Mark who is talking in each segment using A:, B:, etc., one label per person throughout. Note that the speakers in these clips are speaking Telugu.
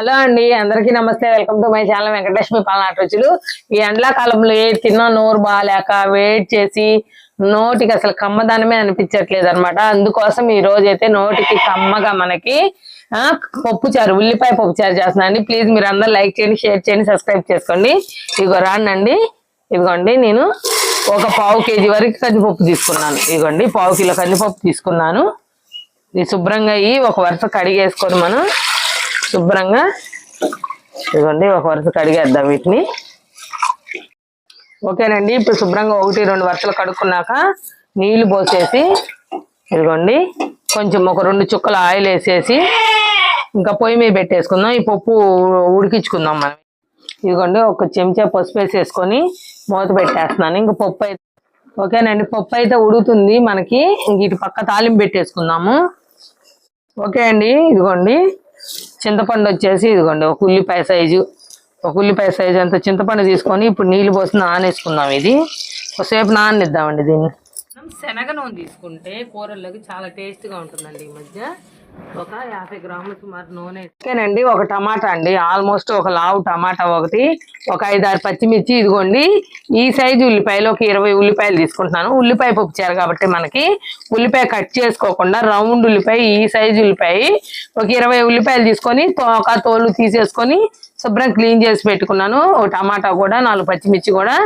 A: హలో అండి అందరికీ నమస్తే. Welcome to my channel Venkatalakshmi Palanati Ruchulu. ఈ ఎండాకాలంలో ఏ తిన్నా నోరు బాగాలేక వెయిట్ చేసి నోటికి అసలు కమ్మదనమే అనిపించట్లేదు అనమాట అందుకోసం ఈ రోజు అయితే నోటికి కమ్మగా మనకి పప్పుచారు ఉల్లిపాయ పప్పుచారు చేస్తున్నాను ప్లీజ్ మీరు అందరూ లైక్ చేయండి షేర్ చేయండి సబ్స్క్రైబ్ చేసుకోండి. ఇదిగో రానండి. ఇదిగోండి నేను ఒక పావు కేజీ వరకు కందిపప్పు తీసుకున్నాను. ఇదిగోండి పావు కిలో కందిపప్పు తీసుకున్నాను. ఇది శుభ్రంగా అయ్యి ఒక వరుస కడిగేసుకొని మనం శుభ్రంగా. ఇదిగోండి ఒక వరుస కడిగేద్దాం వీటిని. ఓకేనండి ఇప్పుడు శుభ్రంగా ఒకటి రెండు వరుసలు కడుక్కున్నాక నీళ్ళు పోసేసి ఇదిగోండి కొంచెం ఒక రెండు చుక్కల ఆయిల్ వేసేసి ఇంకా పొయ్యి మీద పెట్టేసుకుందాం. ఈ పప్పు ఉడికించుకుందాం మనం. ఇదిగోండి ఒక చెంచా పసుపు వేసేసుకొని మూత పెట్టేస్తున్నాను. ఇంక పప్పు అయితే ఓకేనండి పప్పు అయితే ఉడుకుతుంది మనకి. ఇంక ఇటు పక్క తాలింపు పెట్టేసుకుందాము. ఓకే అండి ఇదిగోండి. చింతపండు వచ్చేసి ఇదిగోండి ఒక ఉల్లిపాయ సైజు ఒక ఉల్లిపాయ సైజు అంత చింతపండు తీసుకొని ఇప్పుడు నీళ్ళు పోసి నానేసుకుందాం ఇది. ఒకసేపు నాననిద్దామండి దీన్ని. మనం శనగ నూనె తీసుకుంటే కూరల్లోకి చాలా టేస్ట్గా ఉంటుందండి ఈ మధ్య. ఒక యాభై గ్రాములు సుమారు నూనె ఓకేనండి ఒక టమాటా అండి. ఆల్మోస్ట్ ఒక లావు టమాటా ఒకటి ఒక ఐదారు పచ్చిమిర్చి ఇదిగోండి. ఈ సైజు ఉల్లిపాయలు ఒక ఇరవై ఉల్లిపాయలు తీసుకుంటున్నాను. ఉల్లిపాయ పప్పు కాబట్టి మనకి ఉల్లిపాయ కట్ చేసుకోకుండా రౌండ్ ఉల్లిపాయ ఈ సైజు ఉల్లిపాయ. ఒక ఇరవై ఉల్లిపాయలు తీసుకొని తోక తోలు తీసేసుకొని శుభ్రం క్లీన్ చేసి పెట్టుకున్నాను. ఒక టమాటా కూడా నాలుగు పచ్చిమిర్చి కూడా.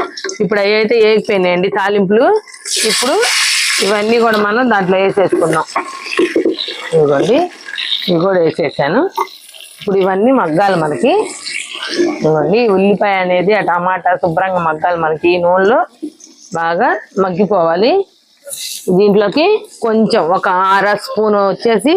A: ఇప్పుడు అవి అయితే వేగిపోయినాయండి తాలింపులు. ఇప్పుడు ఇవన్నీ కూడా మనం దాంట్లో వేసేసుకున్నాం ఇదిగోండి. ఇవి కూడా వేసేసాను. ఇప్పుడు ఇవన్నీ మగ్గాలి మనకి. ఇదిగోండి ఉల్లిపాయ అనేది ఆ టమాటా శుభ్రంగా మగ్గాలి మనకి ఈ నూనెలో. బాగా మగ్గిపోవాలి. దీంట్లోకి కొంచెం ఒక అర స్పూన్ వచ్చేసి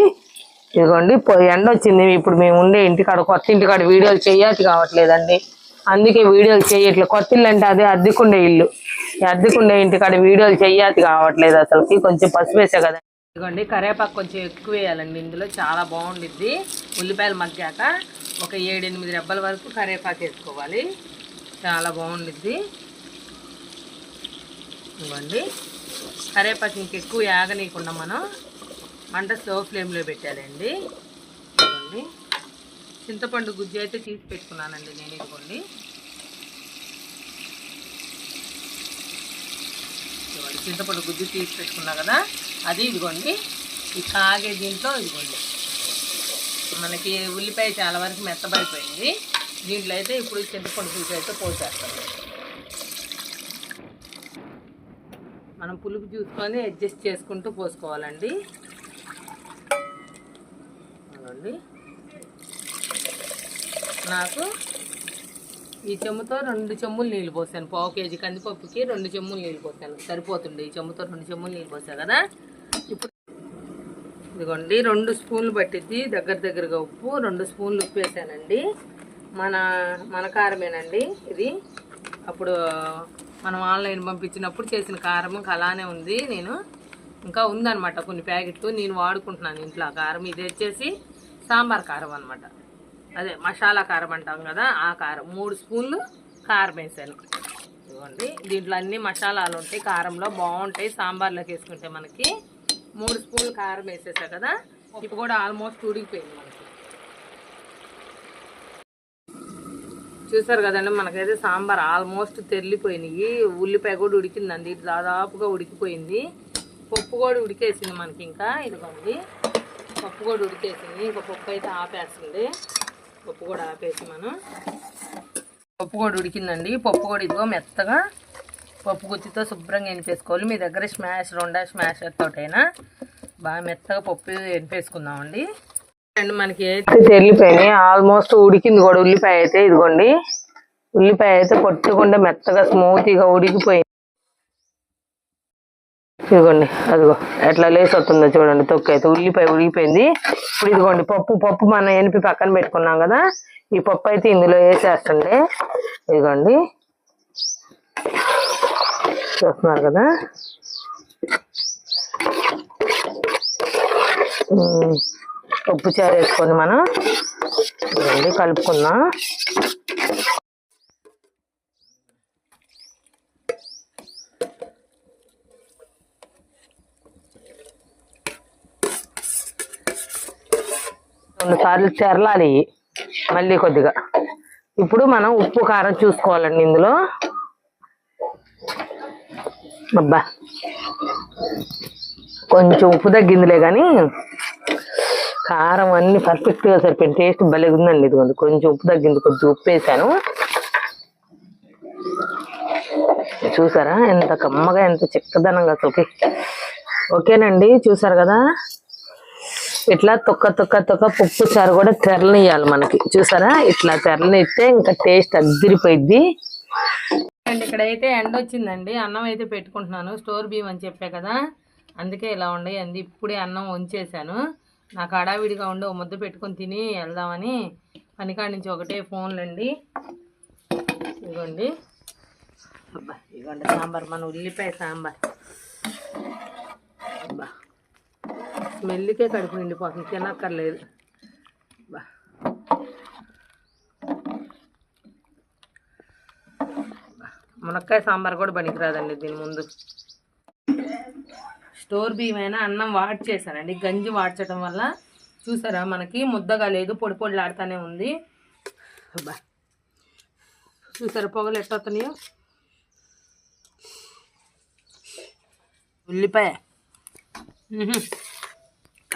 A: ఇదిగోండి ఎండ వచ్చింది. ఇప్పుడు మేము ఉండే ఇంటికాడ కొత్త ఇంటికాడ వీడియోలు చేయటి కావట్లేదండి. అందుకే వీడియోలు చేయట్లేదు కొత్త ఇల్లు అంటే అదే అద్దెకుండే ఇల్లు. అద్దెకుండే ఇంటికాడ వీడియోలు చెయ్యాతి కావట్లేదు అసలుకి. కొంచెం పసుపు వేసే కదా. ఇదిగోండి కరేపాకు కొంచెం ఎక్కువ వేయాలండి. ఇందులో చాలా బాగుండిద్ది. ఉల్లిపాయలు మగ్గాక ఒక ఏడెనిమిది రెబ్బల వరకు కరేపాకు వేసుకోవాలి. చాలా బాగుండిద్ది. ఇవ్వండి కరేపాకు ఇంకెక్కువ యాగనీయకుండా మనం మంట స్లో ఫ్లేమ్లో పెట్టాలండి. ఇవ్వండి చింతపండు గుజ్జు అయితే తీసి పెట్టుకున్నానండి నేను ఇదిగోండి ఇదిగోండి చింతపండు గుజ్జు తీసి పెట్టుకున్నా కదా అది ఇదిగోండి. ఈ కాగే దీంట్లో ఇదిగోండి. మనకి ఉల్లిపాయ చాలా వరకు మెత్తబడిపోయింది. దీంట్లో అయితే ఇప్పుడు చింతపండు పులుసు అయితే పోసేస్తాం. మనం పులుపు చూసుకొని అడ్జస్ట్ చేసుకుంటూ పోసుకోవాలండి. నాకు ఈ చెమ్ముతో రెండు చెమ్ములు నీళ్ళు పోసాను. పావు కేజీ కందిపప్పుకి రెండు చెమ్ములు నీళ్ళు పోసాను. సరిపోతుంది ఈ చెమ్ముతో రెండు చెమ్ములు నీళ్ళు పోసాను కదా? ఇప్పుడు ఇదిగోండి రెండు స్పూన్లు పట్టిద్ది. దగ్గర దగ్గరగా ఉప్పు రెండు స్పూన్లు ఉప్పు వేసానండి. మన మన కారమేనండి ఇది. అప్పుడు మనం ఆన్లైన్ పంపించినప్పుడు చేసిన కారం అలానే ఉంది. నేను ఇంకా ఉందనమాట కొన్ని ప్యాకెట్లు. నేను వాడుకుంటున్నాను ఇంట్లో ఆ కారం. ఇది వచ్చేసి సాంబార్ కారం అనమాట అదే మసాలా కారం అంటాం కదా ఆ కారం. మూడు స్పూన్లు కారం వేసాను. ఇదిగోండి. దీంట్లో అన్ని మసాలాలు ఉంటాయి. కారంలో బాగుంటాయి. సాంబార్లోకి వేసుకుంటే మనకి మూడు స్పూన్లు కారం వేసేసా కదా ఇప్పుడు కూడా ఆల్మోస్ట్ ఉడికిపోయింది మనకి. చూసారు కదండి మనకైతే సాంబార్ ఆల్మోస్ట్ తెల్లిపోయినాయి ఉల్లిపాయ కూడా ఉడికిందండి. ఇది దాదాపుగా ఉడికిపోయింది. పప్పు కూడా ఉడికేసింది మనకి ఇంకా. ఇదిగోండి. పప్పు కూడా ఉడికేసింది. ఇంకా పప్పు అయితే ఆపేస్తుంది. పప్పు కూడా ఆపేసి మనం పప్పు కూడా ఉడికిందండి. పప్పు కూడా ఇదిగో మెత్తగా పప్పు గుత్తితో శుభ్రంగా ఎనిపేసుకోవాలి మీ దగ్గర స్మాష్ రెండా స్మాషర్ తోటైనా బాగా మెత్తగా పప్పు ఎనిపేసుకుందామండి అండ్ మనకి అయితే తెల్లిపోయినాయి. ఆల్మోస్ట్ ఉడికింది కూడా ఉల్లిపాయ అయితే ఇదిగోండి. ఉల్లిపాయ అయితే కొట్టకుండా మెత్తగా స్మూత్గా ఉడికిపోయింది. ఇదిగోండి అదిగో. ఎట్లా లేసి వస్తుందో చూడండి తొక్కు అయితే ఉల్లిపాయ ఉడిగిపోయింది ఇప్పుడు ఇదిగోండి పప్పు పప్పు మనం ఎనిపి పక్కన పెట్టుకున్నాం కదా ఈ పప్పు అయితే ఇందులో వేసేస్తండి. ఇదిగోండి. చూస్తున్నారు కదా? పప్పు చారు వేసుకొని మనం ఇదిగోండి కలుపుకుందాం. రెండు సార్లు చెరలాలి మళ్ళీ కొద్దిగా. ఇప్పుడు మనం ఉప్పు కారం చూసుకోవాలండి ఇందులో. అబ్బా. కొంచెం ఉప్పు తగ్గిందిలే కానీ కారం అన్ని పర్ఫెక్ట్గా సరిపోయింది టేస్ట్ భలే ఉందండి ఇదిగోండి. కొంచెం ఉప్పు తగ్గింది కొంచెం ఉప్పు వేసాను. చూసారా? ఎంత కమ్మగా ఎంత చిక్కదనంగా అసలుకి. ఓకేనండి చూసారు కదా? ఇట్లా తొక్క తొక్క తొక్క పప్పు చారు కూడా తెరనియాలి మనకి. చూసారా? ఇట్లా తెరనిస్తే ఇంకా టేస్ట్ అద్దరిపోయిద్ది అండ్ ఇక్కడైతే ఎండ వచ్చిందండి. అన్నం అయితే పెట్టుకుంటున్నాను. స్టోర్ బియ్యం అని చెప్పా కదా. అందుకే ఇలా ఉండే. అంది ఇప్పుడే అన్నం వంచేసాను నాకు అడావిడిగా ఉండి ఓ ముద్ద పెట్టుకొని తిని వెళ్దామని పనికాడి నుంచి ఒకటే ఫోన్లండి. ఇదిగోండి. ఇదిగోండి సాంబార్. మన ఉల్లిపాయ సాంబార్ అబ్బా స్మెల్కే కడుపు నిండిపోతుంది. తినక్కర్లేదు. బా. మునక్కాయ సాంబార్ కూడా పనికిరాదండి దీని ముందు. స్టోర్ బియ్యమైనా అన్నం వాడ్ చేశానండి గంజి వాడ్చడం వల్ల చూసారా మనకి ముద్దగా లేదు పొడి పొడిలాడుతూనే ఉంది. అబ్బా చూసారా పొగలు ఎట్టవుతున్నాయో ఉల్లిపాయ.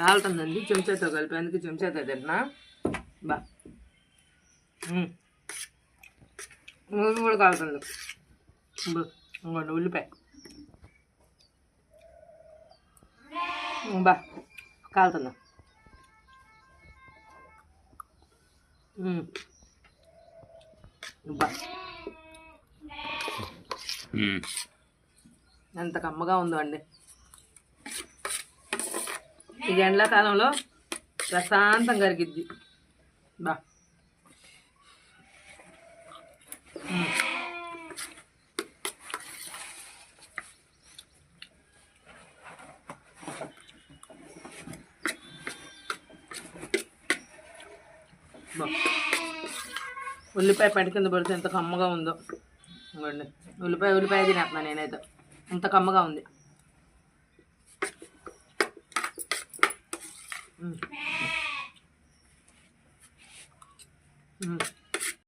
A: కాలుతుందండి చెంచాతో కలిపి. అందుకే చెంచాతో తిన్నా బా. నూనె కూడా కాలుతుంది. ఇంకోండి ఉల్లిపాయ. బా. కాలుతుందా. బా. ఎంత కమ్మగా ఉందో అండి. ఇది ఎండాకాలంలో ప్రశాంతం కరిగిద్ది బా. ఉల్లిపాయ పడి కింద పడితే ఎంత కమ్మగా ఉందో. ఉల్లిపాయ ఉల్లిపాయ తినేస్తున్నా నేనైతే. అంత కమ్మగా ఉంది. Mm. Mm. mm.